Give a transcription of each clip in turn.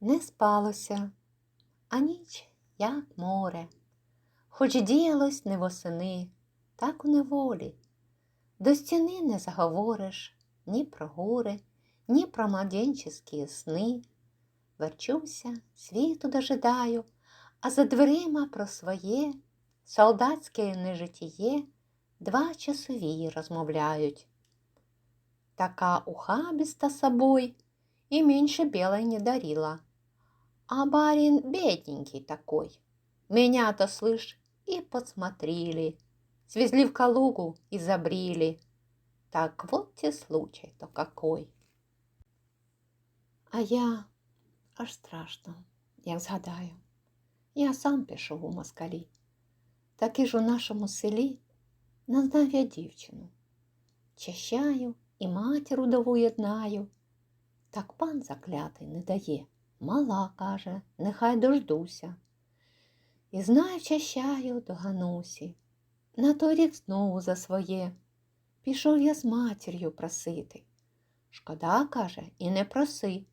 Не спалося, а ніч, як море, хоч діялось не восени, так у неволі. До стіни не заговориш ні про горе, ні про младенческие сни. Верчуся, світу дожидаю, а за дверима про своє солдатське нежитіє два часові розмовляють. Така ухабиста собой и меньше белой не дарила. А барин бедненький такой. Меня-то, слышь, и подсмотрели. Свезли в Калугу и забрили. Так вот те случай-то какой. А я аж страшно, як згадаю. Я сам пішов у москалі. Таки ж у нашому селі назнав я дівчину. Чащаю і матір удову єднаю. Так пан заклятий не дає. Мала, каже, нехай дождуся. І знаю, чащаю до Ганусі. На той рік знову за своє. Пішов я з матір'ю просити. Шкода, каже, і не проси.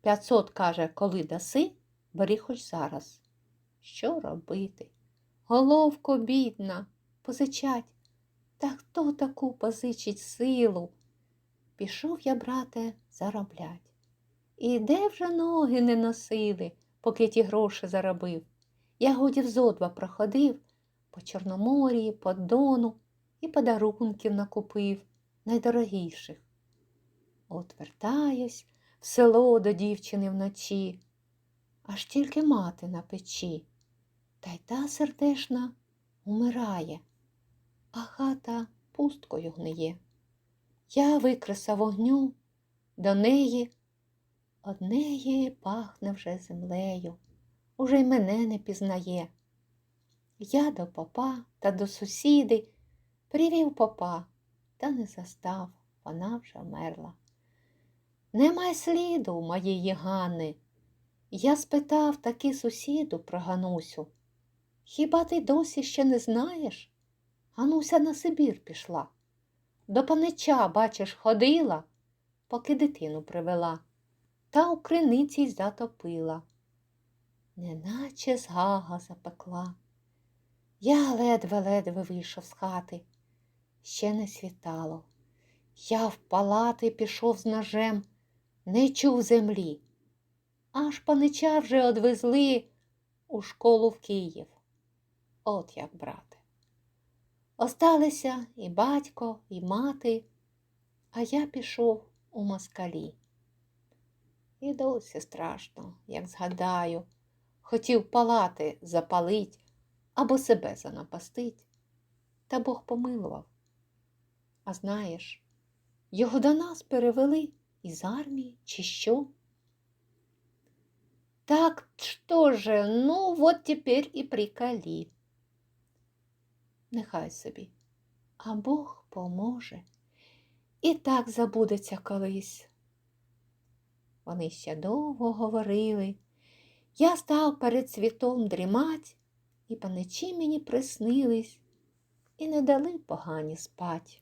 П'ятсот, каже, коли даси, бери хоч зараз. Що робити? Головко бідна, позичать. Та хто таку позичить силу? Пішов я, брате, зароблять. І де вже ноги не носили, поки ті гроші заробив. Я годів зо два проходив по Чорноморії, по Дону і подарунків накупив найдорогіших. От вертаюсь в село до дівчини вночі, аж тільки мати на печі, та й та сердешна умирає, а хата пусткою гниє. Я викреса вогню до неї, од неї пахне вже землею, уже й мене не пізнає. Я до попа та до сусіди привів попа, та не застав, вона вже вмерла. Немає сліду моєї Ганни. Я спитав таки сусіду про Ганусю. Хіба ти досі ще не знаєш? Гануся на Сибір пішла. До панича, бачиш, ходила, поки дитину привела, та у криниці й затопила. Неначе згага запекла. Я ледве-ледве вийшов з хати. Ще не світало. Я в палати пішов з ножем, не чув землі. Аж панича вже одвезли у школу в Київ. От як, брате. Осталися і батько, і мати, а я пішов у москалі. І досі страшно, як згадаю, хотів палати запалить або себе занапастить, та Бог помилував. А знаєш, його до нас перевели із армії чи що? Так что же, ну вот теперь і приколи. Нехай собі, а Бог поможе. І так забудеться колись. Вони ще довго говорили. Я став перед світом дрімать, і паничі мені приснились, і не дали погані спать.